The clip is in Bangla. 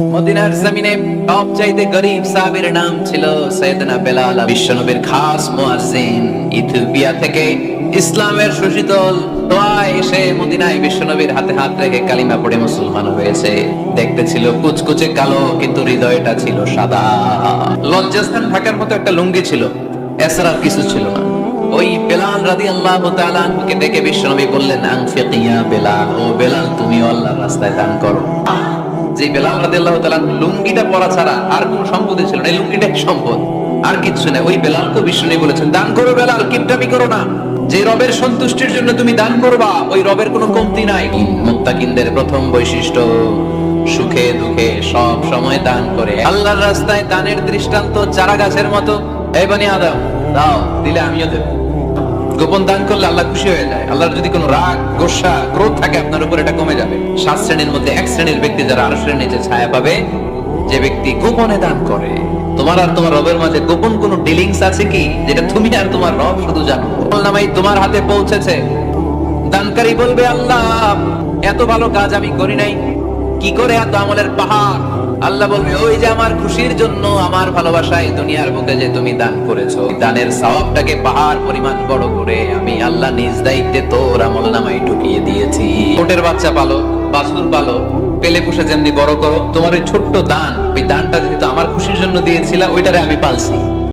মদিনার জমিনে সব চাইতে গরিব সাহাবীর নাম ছিল সৈয়দনা বেলাল বিশ্বনবীর খাস মুয়াজ্জিন। ইথিওপিয়া থেকে ইসলামের সুশীতল এসে মদিনায় বিশ্বনবীর হাতে হাত রেখে কালিমা পড়ে মুসলমান হয়েছে। দেখতে ছিল কুচকুচে কালো, কিন্তু হৃদয়টা ছিল সাদা। লজ্জাস্থান মতো একটা লুঙ্গি ছিল, এছাড়া কিছু ছিল না। ওই বেলাল রাদিয়াল্লাহু তাআলা আনহুকে ডেকে বিশ্বনবী বললেন, আনফিকিয়া বেলাল, ও বেলাল তুমি আল্লাহর রাস্তায় দান করো। যে বেলাল রাদিয়াল্লাহু তাআলা লুঙ্গিটা পরা ছাড়া আর কোনো সম্পদই ছিল না। এই লুঙ্গিটাই সম্পদ? আর কিছু না। ওই বেলাল তো বিষ্ণু বলেছেন, দান করো বেলাল কিপটামি করো না। যে রবের সন্তুষ্টির জন্য তুমি দান করবা, ওই রবের কোনো কমতি নাই। মুত্তাকিনদের প্রথম বৈশিষ্ট্য, সুখে দুঃখে সব সময় দান করে। আল্লাহর রাস্তায় দানের দৃষ্টান্ত চারা গাছের মতো। এই বানি আদম, দাও, দিলে আমিও দেব। গোপন দান করলে আল্লাহ খুশি হয়ে যায়। আল্লাহর যদি কোনো রাগ, গোসা, ক্রোধ থাকে আপনার সাত শ্রেণির মধ্যে এক শ্রেণির ব্যক্তি যারা আরও শ্রেণির নিচে ছায়া পাবে, যে ব্যক্তি গোপনে দান করে। তোমার আর তোমার রবের মাঝে গোপন কোনো ডিলিংস আছে কি? যেটা তুমি আর তোমার রব শুধু জানো? নামাই তোমার হাতে পৌঁছেছে। দানকারী বলবে, আল্লাহ, এত ভালো কাজ আমি করি নাই। কি করে এত আমলের পাহাড়? আল্লাহ বলবে, ওই যে আমার খুশির জন্য, আমার ভালোবাসায় দুনিয়ার বুকে যে তুমি দান করেছ দানের সওয়াবটাকে পাহাড় পরিমাণ বড় করে আমি আল্লাহ নিজ দায়িত্বে তোর আমল নামাই ঢুকিয়ে দিয়েছি। কোটের বাচ্চা পালো। বাছুর পালো, পেলে পুষে যেমনি বড় করো, তোমার ওই ছোট্ট দান, ওই দানটা যেহেতু আমার খুশির জন্য দিয়েছিলা, ওইটারে আমি পালছি।